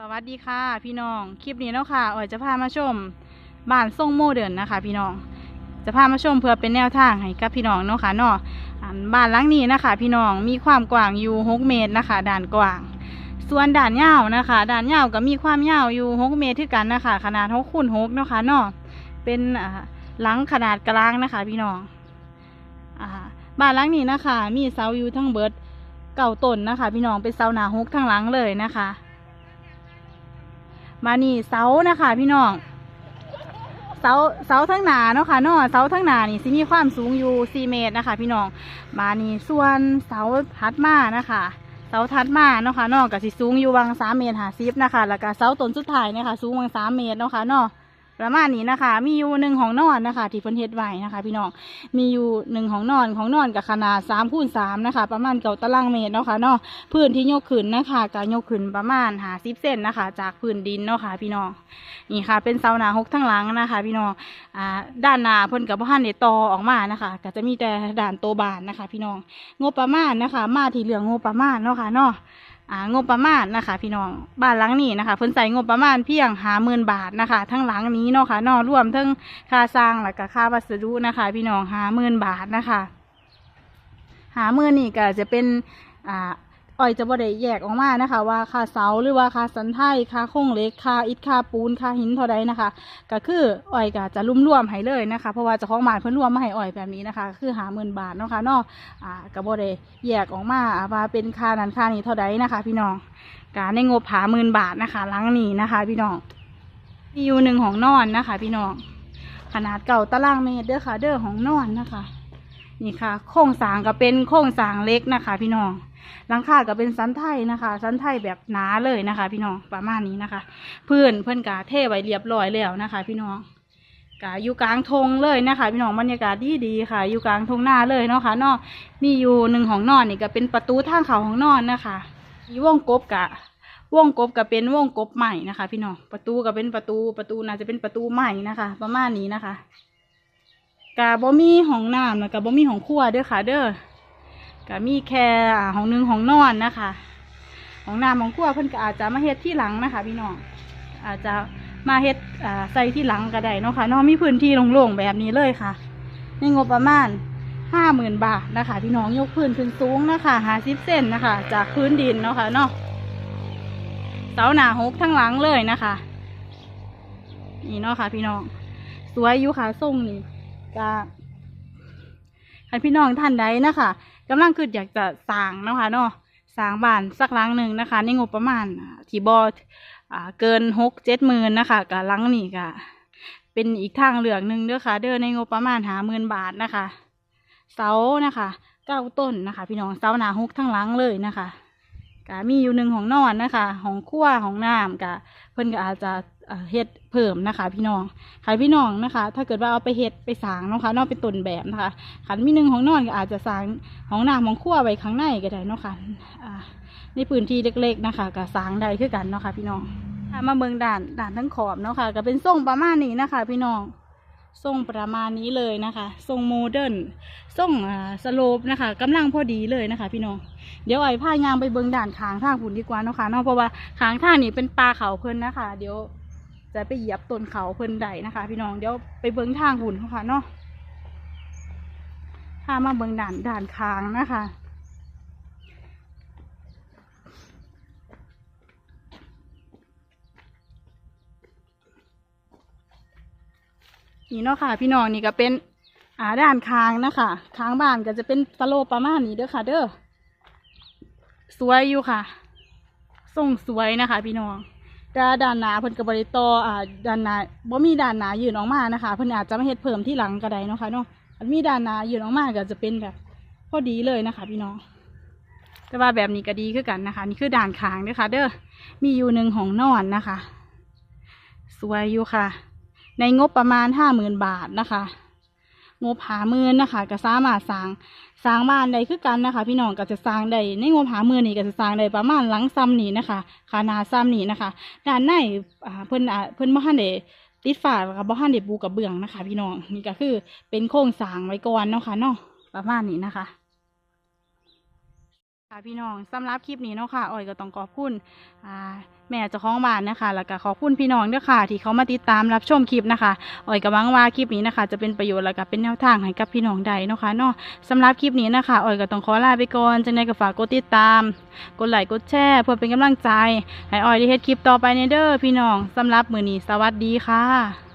สวัสดีค่ะ พี่น้องคลิปนี้เนาะค่ะอ๋อยจะพามาชมบ้านทรงโมเดิร์นนะคะ พี่น้องจะพามาชมเพื่อเป็นแนวทางให้กับพี่น้องเนาะค่ะเนาะบ้านหลังนี้นะคะ พี่น้องมีความกว้างอยู่หกเมตรนะคะด่านกว้าง ส่วนด่านยาวนะคะด่านยาวก็มีความยาวอยู่หกเมตรที่กันนะคะ ขนาดหกคูณหกเนาะค่ะเนาะเป็นอ่าหลังขนาดกลางนะคะ พี่น้องอ่าบ้านหลังนี้นะคะ มีเสาอยู่ทั้งเบิดเก่าต้นนะคะ พี่น้องเป็นเสาหนาหกทั้งหลังเลยนะคะ มานี่เสานะคะพี่น้อง เสาเสาทั้งหนาเนาะค่ะเนาะเสาทั้งหนานี่สิมีความสูงอยู่ 4 เมตรนะคะ พี่น้อง มานี่ส่วนเสาทัดมานะคะเสาทัดมาเนาะค่ะนอกกับสิสูงอยู่วังสามเมตรหาซิบนะคะ แล้วก็เสาต้นสุดท้ายเนี่ยค่ะสูงวังสามเมตรเนาะค่ะนอก ประมาณนี้นะคะ มีอยู่หนึ่งของนอนนะคะ ที่เพิ่นเฮ็ดไว้นะคะ พี่น้อง มีอยู่หนึ่งของนอนของนอนกับขนาดสามคูณสามนะคะ ประมาณเก้าตารางเมตรเนาะค่ะเนาะ พื้นที่ยกขึ้นนะคะก็ยกขึ้นประมาณหาสิบเซนนะคะ จากพื้นดินเนาะค่ะพี่น้อง นี่ค่ะ เป็นเสาหนาหกทั้งหลังนะคะ พี่น้อง อ่า ด้านหน้าเพิ่นกับพ่านเดตอออกมานะคะ ก็จะมีแต่ด่านโตบานนะคะ พี่น้อง งบประมาณนะคะ มาที่เรื่องงบประมาณเนาะค่ะเนาะอ่า งบประมาณนะคะ พี่น้องบ้านหลังนี้นะคะเพิ่นใส่งบประมาณเพียงหาหมื่นบาทนะคะ ทั้งหลังนี้เนาะค่ะนอกรวมทั้งค่าสร้างและก็ค่าวัสดุนะคะ พี่น้องหาหมื่นบาทนะคะหาหมื่นนี่ก็จะเป็นอ่า อ้อยจะบ่ได้แยกออกมานะคะ ว่าค่าเสาหรือว่าค่าสันไทยค่าโครงเหล็กค่าอิฐค่าปูนค่าหินเท่าใดนะคะ ก็คืออ้อยก็จะรุ่มรวมให้เลยนะคะ เพราะว่าเจ้าของบ้านเพิ่นรวมมาให้อ้อยแบบนี้นะคะ คือหาหมื่นบาทเนาะค่ะเนาะอ่าก็บ่ได้แยกออกมาอ่าว่าเป็นค่านั้นค่านี้เท่าใดนะคะ พี่น้องกาในงบหาหมื่นบาทนะคะหลังนี้นะคะ พี่น้องมีอยู่หนึ่งของนอนนะคะ พี่น้องขนาดเก่าตารางเมตรเด้อค่ะ เด้อของนอนนะคะ นี่ค่ะ โครงสางก็เป็นโครงสางเล็กนะคะ พี่น้อง หลังคาก็เป็นสันไทยนะคะ สันไทยแบบหนาเลยนะคะ พี่น้องประมาณนี้นะคะ พื้นเพื่อนกาเทไว้เรียบร้อยแล้วนะคะ พี่น้องกาอยู่กลางทงเลยนะคะ พี่น้องบรรยากาศดีดีค่ะ อยู่กลางทงหน้าเลยเนาะค่ะเนาะมีอยู่หนึ่งของนอนนี่ก็เป็นประตูทางเขาของนอนนะคะมีวงกบกะวงกบก็เป็นวงกบใหม่นะคะ พี่น้องประตูก็เป็นประตูประตูน่าจะเป็นประตูใหม่นะคะ ประมาณนี้นะคะกะบ่มีห้องน้ำแล้วกะบ่มีห้องครัวเด้อค่ะ เด้อ กะมีแค่อ่าห้องหนึงห้องนอนนะคะห้องน้ำห้องครัวเพิ่นก็อาจจะมาเฮ็ดที่หลังนะคะ พี่น้องอาจจะมาเฮ็ดใส่ที่หลังก็ได้เนาะค่ะเนาะมีพื้นที่โล่งๆแบบนี้เลยค่ะ ในงบประมาณห้าหมื่นบาทนะคะ พี่น้องยกพื้นขึ้นสูงนะคะหาสิบเซนนะคะ จากพื้นดินเนาะค่ะเนาะเสาหนาหกทั้งหลังเลยนะคะนี่เนาะค่ะ พี่น้องสวยอยู่ค่ะทรงนี่ก็ให้พี่น้องท่านใดนะคะ กำลังคืออยากจะสร้างนะคะเนาะสร้างบ้านสักหลังหนึ่งนะคะในงบประมาณที่บอ่าเกินหกเจ็ดหมื่นนะคะกับหลังนี่ก็เป็นอีกทางเลือกหนึ่งเด้อค่ะ เด้อในงบประมาณหาหมื่นบาทนะคะ เสานะคะเก้าต้นนะคะ พี่น้องเสาหนาฮุกทั้งหลังเลยนะคะ ก็มีอยู่หนึ่งของนอนนะคะของครัวของน้ำก็เพิ่นก็อาจจะเฮ็ดเพิ่มนะคะ พี่น้องขายพี่น้องนะคะ ถ้าเกิดว่าเอาไปเฮ็ดไปสางนะคะนอกเป็นต้นแบบนะคะขันมีหนึ่งของนอนก็อาจจะสางของน้ำของครัวไว้ข้างในก็ได้นะคะในพื้นที่เล็กๆนะคะก็สางได้คือกันเนาะค่ะพี่น้องมาเบิ่งด่านด่านทั้งขอบเนาะค่ะก็เป็นทรงประมาณนี้นะคะ พี่น้อง ทรงประมาณนี้เลยนะคะ ทรงโมเดิร์นทรงอ่าสโลปนะคะกำลังพอดีเลยนะคะ พี่น้องเดี๋ยวไอ้พายางไปเบิงด่านขางทางหุ่นดีกว่านะคะเนาะเพราะว่าขางทางนี้เป็นปลาเขาเพิ่นนะคะ เดี๋ยวจะไปเหยียบต้นเขาเพิ่นใดนะคะ พี่น้องเดี๋ยวไปเบิ้งทางหุ่นเขาค่ะเนาะถ้ามาเบิ้งด่านด่านคางนะคะ นี่เนาะค่ะ พี่น้องนี่ก็เป็นอ่าด้านคางนะคะคางบ้านก็จะเป็นตะโลประมาณนี้เด้อค่ะ เด้อสวยอยู่ค่ะทรงสวยนะคะ พี่น้องก็ด้านหนาเพิ่นกับบริตออ่าด้านหนาบ่มีด้านหนายืนออกมานะคะเพิ่นอาจจะไมาเฮ็ดเพิ่มที่หลังก็ได้เนาะค่ะเนาะอันมีด้านหนายืนออกมาก็จะเป็นแบบพอดีเลยนะคะ พี่น้อง แต่ว่าแบบนี้ก็ดีคือกันนะคะ นี่คือด่านขางเด้อค่ะเด้อมีอยู่หนึ่งของนอนนะคะ สวยอยู่ค่ะ ในงบประมาณห้าหมื่นบาทนะคะ งบหาหมื่นนะคะก็สามารถสร้างสร้างบ้านได้คือกันนะคะ พี่น้องก็จะสร้างได้ในงบหาหมื่นนี่ก็จะสร้างได้ประมาณหลังซ้ำนี่นะคะขนาดซ้ำนี่นะคะด้านในเพิ่อ่าเพิ่อนบ่ทันได้ติดฝากับบ่ทันได้ปูกระเบื้องนะคะ พี่น้องนี่ก็คือเป็นโครงสร้างไว้ก่อนเนาะค่ะเนาะประมาณนี้นะคะ ค่ะพี่น้องสำหรับคลิปนี้เนาะค่ะออยก็ต้องขอบคุณอ่าแม่เจ้าของบ้านนะคะ แล้วก็ขอบคุณพี่น้องด้วยค่ะ ที่เขามาติดตามรับชมคลิปนะคะออยก็หวังว่าคลิปนี้นะคะ จะเป็นประโยชน์แล้วก็เป็นแนวทางให้กับพี่น้องใดเนาะค่ะเนาะสำหรับคลิปนี้นะคะออยก็ต้องขอลาไปก่อนจังไดก็ฝากกดติดตาม กดไลค์กดแชร์เพื่อเป็นกำลังใจให้ออยได้เฮ็ดคลิปต่อไปในเด้อพี่น้องสำหรับมือนี้สวัสดีค่ะ